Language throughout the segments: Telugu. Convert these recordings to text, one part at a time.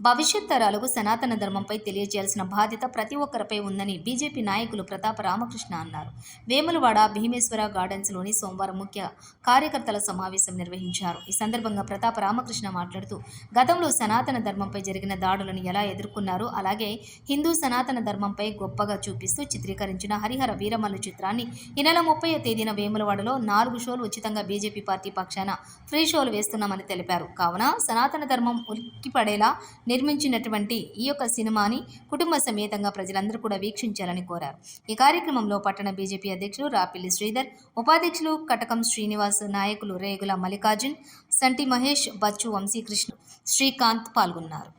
భవిష్యత్ తరాలకు సనాతన ధర్మంపై తెలియజేయాల్సిన బాధ్యత ప్రతి ఒక్కరిపై ఉందని బీజేపీ నాయకులు ప్రతాప రామకృష్ణ అన్నారు. వేములవాడ భీమేశ్వర గార్డెన్స్లోని సోమవారం ముఖ్య కార్యకర్తల సమావేశం నిర్వహించారు. ఈ సందర్భంగా ప్రతాప రామకృష్ణ మాట్లాడుతూ గతంలో సనాతన ధర్మంపై జరిగిన దాడులను ఎలా ఎదుర్కొన్నారు అలాగే హిందూ సనాతన ధర్మంపై గొప్పగా చూపిస్తూ చిత్రీకరించిన హరిహర వీరమల్లు చిత్రాన్ని ఈ నెల ముప్పై తేదీన వేములవాడలో నాలుగు షోలు ఉచితంగా బీజేపీ పార్టీ పక్షాన ఫ్రీ షోలు వేస్తున్నామని తెలిపారు. కావున సనాతన ధర్మం ఉలిక్కిపడేలా నిర్మించినటువంటి ఈ యొక్క సినిమాని కుటుంబ సమేతంగా ప్రజలందరూ కూడా వీక్షించాలని కోరారు. ఈ కార్యక్రమంలో పట్టణ బీజేపీ అధ్యక్షులు రాపిల్లి శ్రీధర్ ఉపాధ్యక్షులు కటకం శ్రీనివాస్ నాయకులు రేగుల మల్లికార్జున్ సంటి మహేష్ బచ్చు వంశీకృష్ణ శ్రీకాంత్ పాల్గొన్నారు.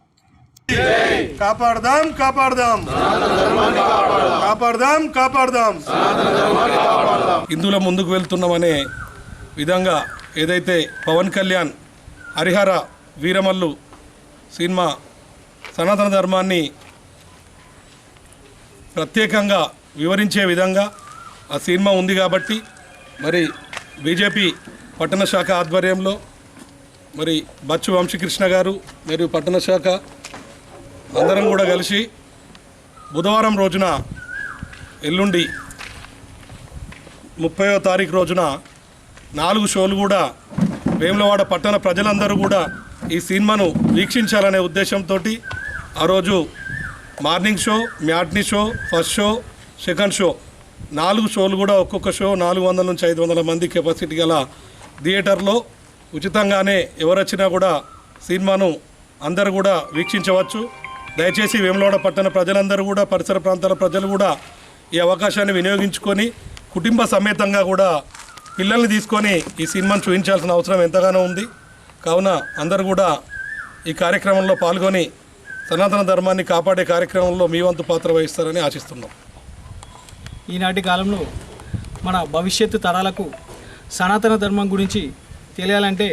కాపాడదాం కాపాడదాం. కాపాడదాం కాపాడదాం. హిందువుల ముందుకు వెళ్తున్నామనే విధంగా ఏదైతే పవన్ కళ్యాణ్ హరిహర వీరమల్లు సినిమా సనాతన ధర్మాన్ని ప్రత్యేకంగా వివరించే విధంగా ఆ సినిమా ఉంది కాబట్టి మరి బీజేపీ పట్టణ శాఖ ఆధ్వర్యంలో మరి బచ్చు వంశీకృష్ణ గారు మరియు పట్టణ శాఖ అందరం కూడా కలిసి బుధవారం రోజున ఎల్లుండి ముప్పయో తారీఖు రోజున నాలుగు షోలు కూడా వేములవాడ పట్టణ ప్రజలందరూ కూడా ఈ సినిమాను వీక్షించాలనే ఉద్దేశంతో ఆ రోజు morning show matinee show first show second show నాలుగు షోలు కూడా ఒక్కొక్క షో నాలుగు వందల నుంచి ఐదు వందల మంది కెపాసిటీ గల థియేటర్లో ఉచితంగానే ఎవరొచ్చినా కూడా సినిమాను అందరూ కూడా వీక్షించవచ్చు. దయచేసి వేములవాడ పట్టణ ప్రజలందరూ కూడా పరిసర ప్రాంతాల ప్రజలు కూడా ఈ అవకాశాన్ని వినియోగించుకొని కుటుంబ సమేతంగా కూడా పిల్లల్ని తీసుకొని ఈ సినిమాను చూపించాల్సిన అవసరం ఎంతగానో ఉంది. కావున అందరూ కూడా ఈ కార్యక్రమంలో పాల్గొని సనాతన ధర్మాన్ని కాపాడే కార్యక్రమంలో మీ వంతు పాత్ర వహిస్తారని ఆశిస్తున్నాం. ఈనాటి కాలంలో మన భవిష్యత్తు తరాలకు సనాతన ధర్మం గురించి తెలియాలంటే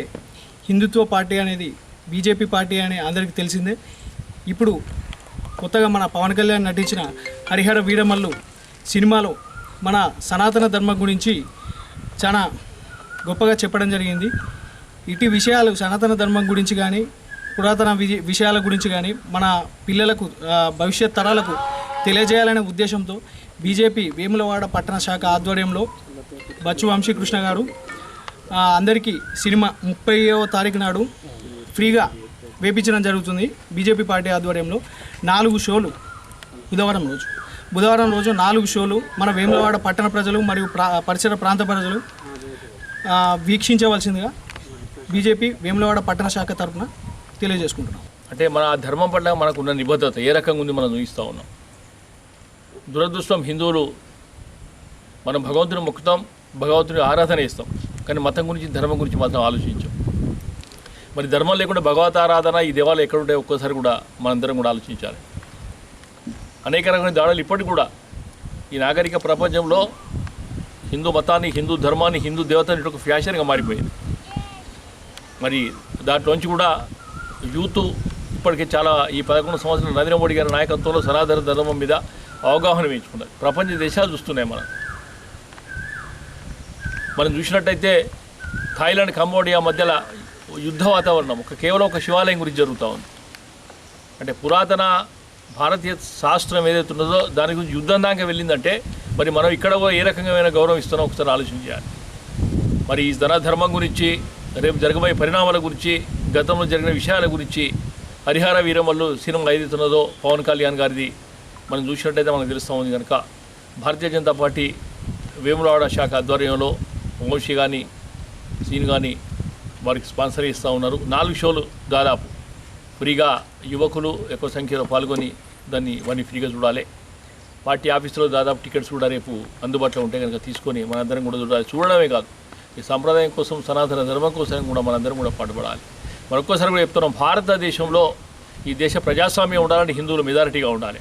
హిందుత్వ పార్టీ అనేది బీజేపీ పార్టీ అని అందరికీ తెలిసిందే. ఇప్పుడు కొత్తగా మన పవన్ కళ్యాణ్ నటించిన హరిహర వీరమల్లు సినిమాలో మన సనాతన ధర్మం గురించి చాలా గొప్పగా చెప్పడం జరిగింది. ఇటు విషయాలు సనాతన ధర్మం గురించి కానీ పురాతన విషయాల గురించి కానీ మన పిల్లలకు భవిష్యత్ తరాలకు తెలియజేయాలనే ఉద్దేశంతో బీజేపీ వేములవాడ పట్టణ శాఖ ఆధ్వర్యంలో బచ్చు వంశీకృష్ణ గారు అందరికీ సినిమా ముప్పైవ తారీఖు నాడు ఫ్రీగా వేపించడం జరుగుతుంది బీజేపీ పార్టీ ఆధ్వర్యంలో నాలుగు షోలు బుధవారం రోజు. బుధవారం రోజు నాలుగు షోలు మన వేములవాడ పట్టణ ప్రజలు మరియు ప్రా పరిసర ప్రాంత ప్రజలు వీక్షించవలసిందిగా బీజేపీ వేములవాడ పట్టణ శాఖ తరఫున తెలియజేసుకుంటున్నాం. అంటే మన ఆ ధర్మం పట్ల మనకున్న నిబద్ధత ఏ రకంగా ఉంది మనం చూపిస్తూ ఉన్నాం. దురదృష్టం హిందువులు మనం భగవంతుని మొక్కుతాం భగవంతుని ఆరాధన ఇస్తాం కానీ మతం గురించి ధర్మం గురించి మాత్రం ఆలోచించాం. మరి ధర్మం లేకుండా భగవత్ ఆరాధన ఈ దేవాలయం ఎక్కడుంటాయో ఒక్కోసారి కూడా మనందరం కూడా ఆలోచించాలి. అనేక రకమైన దాడులు ఇప్పటికి కూడా ఈ నాగరిక ప్రపంచంలో హిందూ మతాన్ని హిందూ ధర్మాన్ని హిందూ దేవతని ఒక ఫ్యాషన్గా మారిపోయింది. మరి దాంట్లోంచి కూడా యూత్ ఇప్పటికే చాలా ఈ పదకొండు సంవత్సరాలు నరేంద్ర మోడీ గారి నాయకత్వంలో సనాతన ధర్మం మీద అవగాహన పెంచుకున్నారు. ప్రపంచ దేశాలు చూస్తున్నాయి మనం. మనం చూసినట్టయితే థాయిలాండ్ కంబోడియా మధ్యలో యుద్ధ వాతావరణం ఒక కేవలం ఒక శివాలయం గురించి జరుగుతూ ఉంది. అంటే పురాతన భారతీయ శాస్త్రం ఏదైతే ఉన్నదో దాని గురించి యుద్ధం దాకా వెళ్ళిందంటే మరి మనం ఇక్కడ ఏ రకంగా గౌరవం ఇస్తున్నాం ఒకసారి ఆలోచించాలి మరి ఈ ధనధర్మం గురించి రేపు జరగబోయే పరిణామాల గురించి గతంలో జరిగిన విషయాల గురించి హరిహర వీరమల్లు సినిమా ఏదైతున్నదో పవన్ కళ్యాణ్ గారిది మనం చూసినట్టయితే మనకు తెలుస్తూ ఉంది కనుక భారతీయ జనతా పార్టీ వేములవాడ శాఖ ఆధ్వర్యంలో వంశీ కానీ సీన్ కానీ వారికి స్పాన్సర్ ఇస్తూ ఉన్నారు. నాలుగు షోలు దాదాపు ఫ్రీగా యువకులు ఎక్కువ సంఖ్యలో పాల్గొని దాన్ని వాడిని ఫ్రీగా చూడాలి. పార్టీ ఆఫీసులో దాదాపు టికెట్స్ కూడా రేపు అందుబాటులో ఉంటే కనుక తీసుకొని మనందరం కూడా చూడాలి. చూడడమే కాదు. ఈ సంప్రదాయం కోసం సనాతన ధర్మం కోసం కూడా మనందరం కూడా పాటుపడాలి. మరొకసారి కూడా చెప్తున్నాం భారతదేశంలో ఈ దేశ ప్రజాస్వామ్యం ఉండాలంటే హిందువులు మెజారిటీగా ఉండాలి.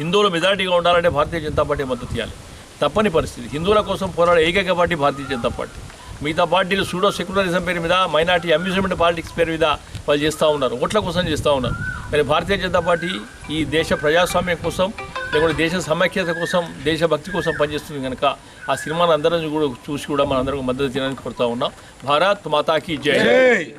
హిందువులు మెజారిటీగా ఉండాలంటే భారతీయ జనతా పార్టీ మద్దతు ఇవ్వాలి. తప్పని పరిస్థితి. హిందువుల కోసం పోరాడే ఏకైక పార్టీ భారతీయ జనతా పార్టీ. మిగతా పార్టీలు సూడో సెక్యులరిజం పేరు మీద మైనార్టీ అమ్యూజ్మెంట్ పాలిటిక్స్ పేరు మీద వాళ్ళు చేస్తూ ఉన్నారు ఓట్ల కోసం చేస్తూ ఉన్నారు. కానీ భారతీయ జనతా పార్టీ ఈ దేశ ప్రజాస్వామ్యం కోసం లేకుంటే దేశ సమైక్యత కోసం దేశభక్తి కోసం పనిచేస్తుంది కనుక ఆ సినిమాను అందరం కూడా చూసి కూడా మనందరం మద్దతు చేయడానికి కోరుతా ఉన్నాం. భారత్ మాతాకి జై. జై.